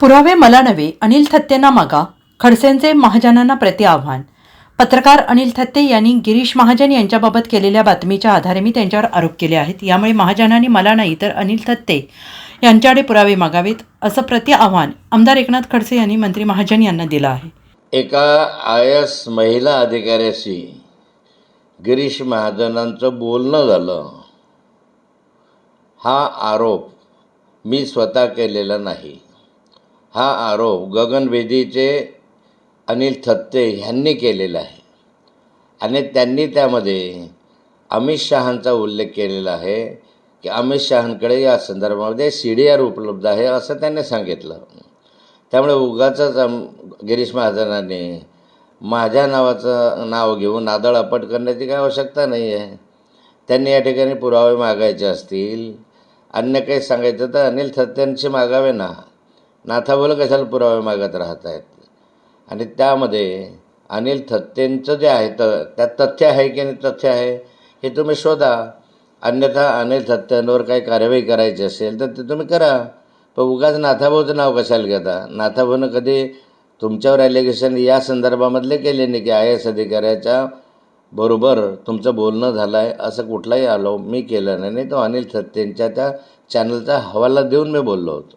पुरावे मला नव्हे अनिल थत्तेंना मागा खडसेंचे महाजनांना प्रति आव्हान. पत्रकार अनिल थत्ते यांनी गिरीश महाजन यांच्याबाबत केलेल्या बातमीच्या आधारे मी त्यांच्यावर आरोप केले आहेत. यामुळे महाजनांनी मला नाही तर अनिल थत्ते यांच्याकडे पुरावे मागावेत असं प्रति आव्हान आमदार एकनाथ खडसे यांनी मंत्री महाजन यांना दिलं आहे. एका आय एस महिला अधिकाऱ्याशी गिरीश महाजनांचं बोलणं झालं. हा आरोप मी स्वतः केलेला नाही. हा आरोप गगनवेदीचे अनिल थत्ते ह्यांनी केलेला आहे. आणि त्यांनी त्यामध्ये अमित शहांचा उल्लेख केलेला आहे की अमित शहांकडे या संदर्भामध्ये सी डी आर उपलब्ध आहे असं त्यांनी सांगितलं. त्यामुळे उगाच गिरीश महाजनांनी माझ्या नावाचं नाव घेऊन नादळ अपट करण्याची काय आवश्यकता नाही आहे त्यांनी या ठिकाणी पुरावे मागायचे असतील. अन्य काही सांगायचं तर अनिल थत्त्यांचे मागावे ना. नाथाबोल कशाला पुरावे मागत राहत आहेत आणि त्यामध्ये अनिल थत्तेंचं जे आहे त त्यात तथ्य आहे की नाही तथ्य आहे हे तुम्ही शोधा. अन्यथा अनिल थत्त्यांवर काही कार्यवाही करायची असेल तर ते तुम्ही करा. पण उगाच नाथाभाऊचं नाव कशाला घेता? नाथाभाऊनं कधी तुमच्यावर ॲलिगेशन या संदर्भामधले केले नाही की आय एस अधिकाऱ्याच्या बरोबर तुमचं बोलणं झालं आहे असं कुठलाही आलो मी केलं नाही. नाही तो अनिल थत्तेंच्या त्या चॅनलचा हवाला देऊन मी बोललो होतो.